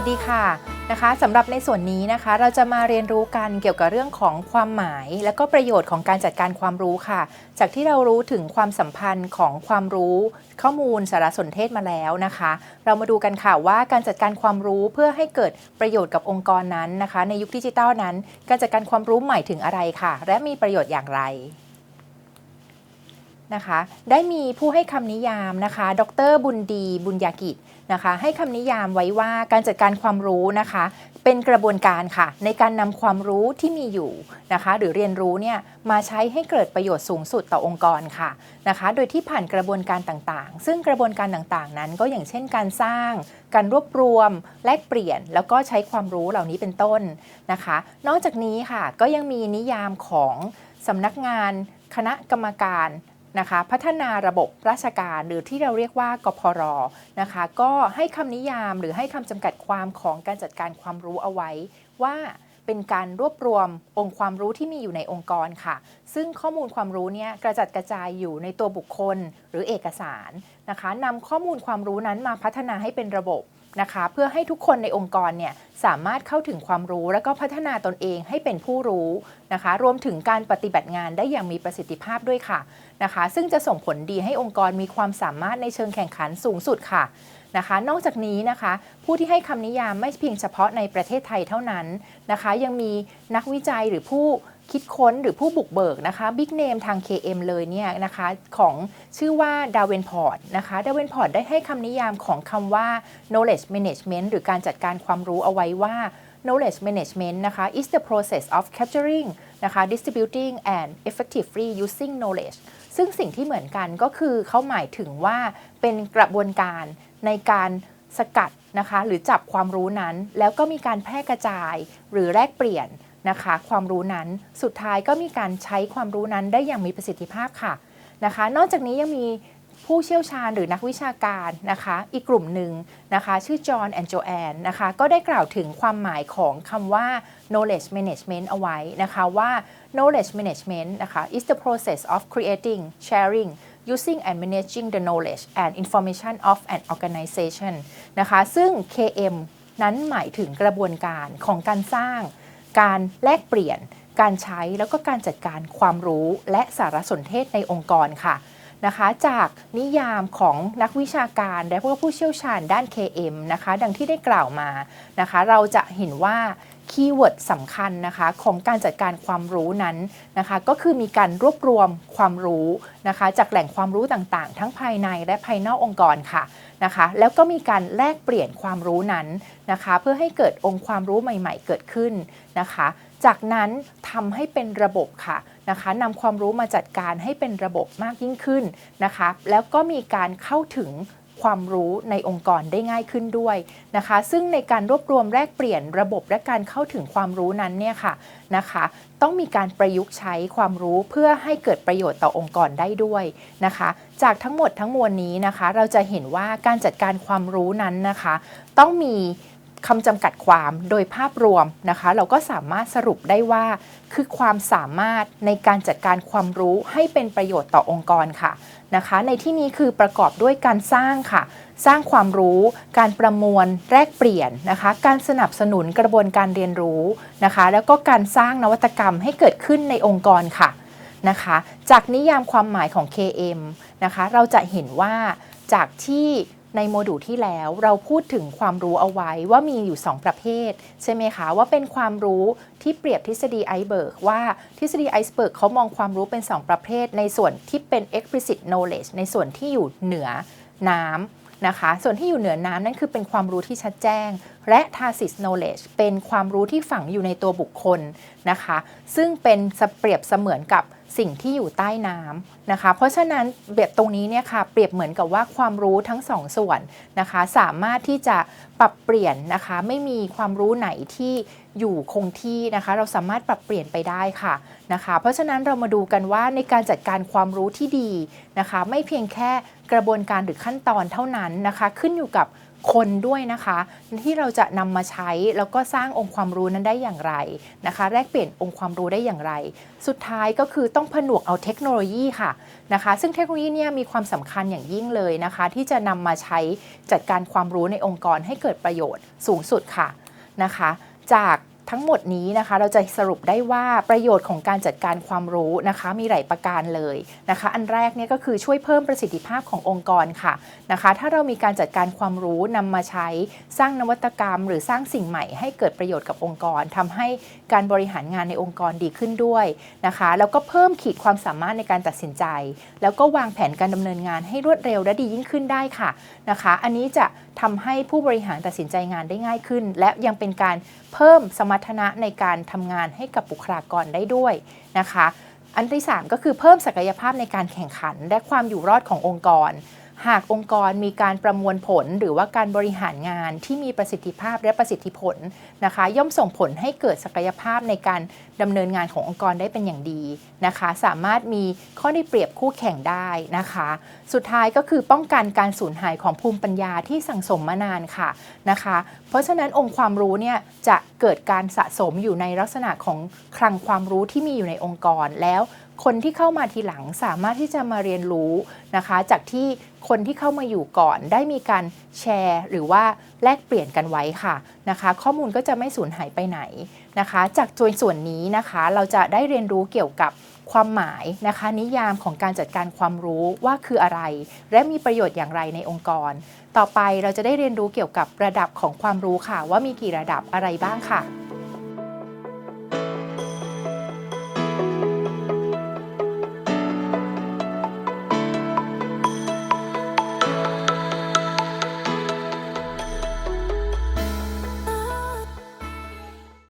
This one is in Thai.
วัสดีค่ะนะคะสำหรับในส่วนนี้นะคะ เราจะมาเรียนรู้กันเกี่ยวกับเรื่องของความหมาย และก็ประโยชน์ของการจัดการความรู้ค่ะ จากที่เรารู้ถึงความสัมพันธ์ของความรู้ ข้อมูลสารสนเทศมาแล้วนะคะ เรามาดูกันค่ะว่าการจัดการความรู้เพื่อให้เกิดประโยชน์กับองค์กรนั้นนะคะ ในยุคดิจิทัลนั้น การจัดการความรู้หมายถึงอะไรค่ะ และมีประโยชน์อย่างไร นะคะ ได้มีผู้ให้คำนิยามนะคะ ดรบุญดีบุญญากิจนะคะ ให้คำนิยามไว้ว่าการจัดการความรู้นะคะ เป็นกระบวนการค่ะ ในการนำความรู้ที่มีอยู่นะคะ หรือเรียนรู้เนี่ยมาใช้ให้เกิดประโยชน์สูงสุดต่อองค์กรค่ะนะคะ โดยที่ผ่านกระบวนการต่างๆ ซึ่งกระบวนการต่างๆ นั้นก็อย่างเช่นการสร้าง การรวบรวม แลกเปลี่ยน แล้วก็ใช้ความรู้เหล่านี้เป็นต้นนะคะ นอกจากนี้ค่ะก็ยังมีนิยามของสำนักงาน คณะกรรมการ นะคะพัฒนาระบบราชการหรือที่เราเรียกว่ากพรนะคะก็ให้คำนิยามหรือให้คำจำกัดความของการจัดการความรู้เอาไว้ว่าเป็นการรวบรวมองค์ความรู้ที่มีอยู่ในองค์กรค่ะ ซึ่งข้อมูลความรู้เนี่ยกระจัดกระจายอยู่ในตัวบุคคลหรือเอกสารนะคะนำข้อมูลความรู้นั้นมาพัฒนาให้เป็นระบบ นะคะ เพื่อให้ทุกคนในองค์กรเนี่ยสามารถเข้าถึงความรู้ และก็พัฒนาตนเองให้เป็นผู้รู้นะคะ รวมถึงการปฏิบัติงานได้อย่างมีประสิทธิภาพด้วยค่ะนะคะ ซึ่งจะส่งผลดีให้องค์กรมีความสามารถในเชิงแข่งขันสูงสุดค่ะ นะคะ นอกจากนี้นะคะ ผู้ที่ให้คำนิยามไม่เพียงเฉพาะในประเทศไทยเท่านั้นนะคะ ยังมีนักวิจัยหรือผู้คิดค้นหรือผู้บุกเบิกนะคะบิ๊กเนมทาง KM เลยเนี่ยนะคะของชื่อว่าดาวเวนพอร์ตนะคะดาวเวนพอร์ตได้ให้คำนิยามของคำว่า knowledge management หรือการจัดการความรู้เอาไว้ว่า knowledge management นะคะ is the process of capturing นะคะ distributing and effectively using knowledge ซึ่งสิ่งที่เหมือนกันก็คือเขาหมายถึงว่าเป็นกระบวนการ ในการสกัดนะคะหรือจับความรู้นั้นแล้วก็มีการแพร่กระจายหรือแลกเปลี่ยนนะคะความรู้นั้นสุดท้ายก็มีการใช้ความรู้นั้นได้อย่างมีประสิทธิภาพค่ะนะคะ นอกจากนี้ยังมีผู้เชี่ยวชาญหรือนักวิชาการนะคะอีกกลุ่มหนึ่งนะคะชื่อจอห์นแอนโจแอนนะคะก็ได้กล่าวถึงความหมายของคำว่า knowledge management เอาไว้นะคะว่า knowledge management นะคะ is the process of creating sharing using and managing the knowledge and information of an organization นะคะ ซึ่ง KM นั้นหมายถึงกระบวนการของการสร้าง การแลกเปลี่ยน การใช้แล้วก็การจัดการความรู้และสารสนเทศในองค์กรค่ะ นะคะ จากนิยามของนักวิชาการและพวกผู้เชี่ยวชาญด้าน KM นะคะ ดังที่ได้กล่าวมานะคะ เราจะเห็นว่าคีย์เวิร์ดสำคัญนะคะของการจัดการความรู้นั้นนะคะก็คือมีการรวบรวมความรู้นะคะจากแหล่งความรู้ต่างๆ ทั้งภายในและภายนอกองค์กรค่ะนะคะแล้วก็มีการแลกเปลี่ยนความรู้นั้นนะคะ เพื่อให้เกิดองค์ความรู้ใหม่ ๆ เกิดขึ้นนะคะ จากนั้นทำให้เป็นระบบค่ะ นะคะนำความรู้มาจัดการให้เป็นระบบมากยิ่งขึ้นนะคะแล้วก็มีการเข้าถึงความรู้ในองค์กรได้ง่ายขึ้นด้วยนะคะ ซึ่งในการรวบรวมแลกเปลี่ยนระบบและการเข้าถึงความรู้นั้นเนี่ยค่ะนะคะ ต้องมีการประยุกต์ใช้ความรู้เพื่อให้เกิดประโยชน์ต่อองค์กรได้ด้วยนะคะ จากทั้งหมดทั้งมวลนี้นะคะ เราจะเห็นว่าการจัดการความรู้นั้นนะคะ ต้องมี คำจำกัดความโดยภาพรวมนะคะ เราก็สามารถสรุปได้ว่าคือความสามารถในการจัดการความรู้ให้เป็นประโยชน์ต่อองค์กรค่ะนะคะ ในที่นี้คือประกอบด้วยการสร้างค่ะ สร้างความรู้ การประมวลแลกเปลี่ยนนะคะ การสนับสนุนกระบวนการเรียนรู้นะคะ แล้วก็การสร้างนวัตกรรมให้เกิดขึ้นในองค์กรค่ะนะคะ จากนิยามความหมายของ KM นะคะ เราจะเห็นว่าจากที่ ในโมดูลที่แล้วเราพูดถึงความรู้เอาไว้ว่ามีอยู่ 2 ประเภท ใช่ไหมคะ ว่าเป็นความรู้ที่เปรียบทฤษฎีไอเบิร์กว่าทฤษฎีไอเบิร์กเขามองความรู้เป็น 2 ประเภท ในส่วนที่เป็น explicit knowledge ในส่วนที่อยู่เหนือน้ำนะคะ ส่วนที่อยู่เหนือน้ำนั่นคือเป็นความรู้ที่ชัดแจ้ง และ tacit knowledge เป็นความรู้ที่ฝังอยู่ในตัวบุคคลนะคะ ซึ่งเป็นเปรียบเสมือนกับ สิ่งที่อยู่ใต้น้ำนะคะ เพราะฉะนั้นแบบตรงนี้เนี่ยค่ะเปรียบเหมือนกับว่าความรู้ทั้งสองส่วนนะคะ สามารถที่จะปรับเปลี่ยนนะคะ ไม่มีความรู้ไหนที่อยู่คงที่นะคะ เราสามารถปรับเปลี่ยนไปได้ค่ะนะคะ เพราะฉะนั้นเรามาดูกันว่าในการจัดการความรู้ที่ดีนะคะ ไม่เพียงแค่กระบวนการหรือขั้นตอนเท่านั้นนะคะ ขึ้นอยู่กับ คนด้วยนะคะ ที่เราจะนำมาใช้แล้วก็สร้างองค์ความรู้นั้นได้อย่างไรนะคะ แลกเปลี่ยนองค์ความรู้ได้อย่างไร สุดท้ายก็คือต้องผนวกเอาเทคโนโลยีค่ะนะคะ ซึ่งเทคโนโลยีเนี่ยมีความสำคัญอย่างยิ่งเลยนะคะ ที่จะนำมาใช้จัดการความรู้ในองค์กรให้เกิดประโยชน์สูงสุดค่ะนะคะ จาก ทั้งหมดนี้นะคะเราจะสรุปได้ว่าประโยชน์ของการจัดการความรู้นะคะ มีหลายประการเลยนะคะ อันแรกเนี่ยก็คือช่วยเพิ่มประสิทธิภาพขององค์กรค่ะนะคะ ถ้าเรามีการจัดการความรู้นำมาใช้สร้างนวัตกรรม หรือสร้างสิ่งใหม่ให้เกิดประโยชน์กับองค์กรทำให้การบริหารงานในองค์กรดีขึ้นด้วยนะคะ แล้วก็เพิ่มขีดความสามารถในการตัดสินใจ แล้วก็วางแผนการดำเนินงานให้รวดเร็วและดียิ่งขึ้นได้ค่ะนะคะ อันนี้จะ ทำให้ผู้บริหารตัดสินใจงานได้ง่ายขึ้น และยังเป็นการเพิ่มสมรรถนะในการทำงานให้กับบุคลากรได้ด้วยนะคะ อันที่ 3 ก็คือเพิ่มศักยภาพในการแข่งขัน และความอยู่รอดขององค์กร หากองค์กรมีการประมวลผลหรือว่าการบริหารงานที่มีประสิทธิภาพและประสิทธิผลนะคะ ย่อมส่งผลให้เกิดศักยภาพในการดำเนินงานขององค์กรได้เป็นอย่างดีนะคะ สามารถมีข้อได้เปรียบคู่แข่งได้นะคะ สุดท้ายก็คือป้องกันการสูญหายของภูมิปัญญาที่สั่งสมมานานค่ะนะคะ เพราะฉะนั้นองค์ความรู้เนี่ยจะเกิดการสะสมอยู่ในลักษณะของคลังความรู้ที่มีอยู่ในองค์กรแล้ว คนที่เข้ามาทีหลังสามารถที่จะมาเรียนรู้นะคะ จากที่คนที่เข้ามาอยู่ก่อนได้มีการแชร์ หรือว่าแลกเปลี่ยนกันไว้ค่ะนะคะ ข้อมูลก็จะไม่สูญหายไปไหนนะคะ จากโดยส่วนนี้นะคะเราจะได้เรียนรู้เกี่ยวกับความหมายนะคะ นิยามของการจัดการความรู้ว่าคืออะไร และมีประโยชน์อย่างไรในองค์กร ต่อไปเราจะได้เรียนรู้เกี่ยวกับระดับของความรู้ค่ะ ว่ามีกี่ระดับอะไรบ้างค่ะ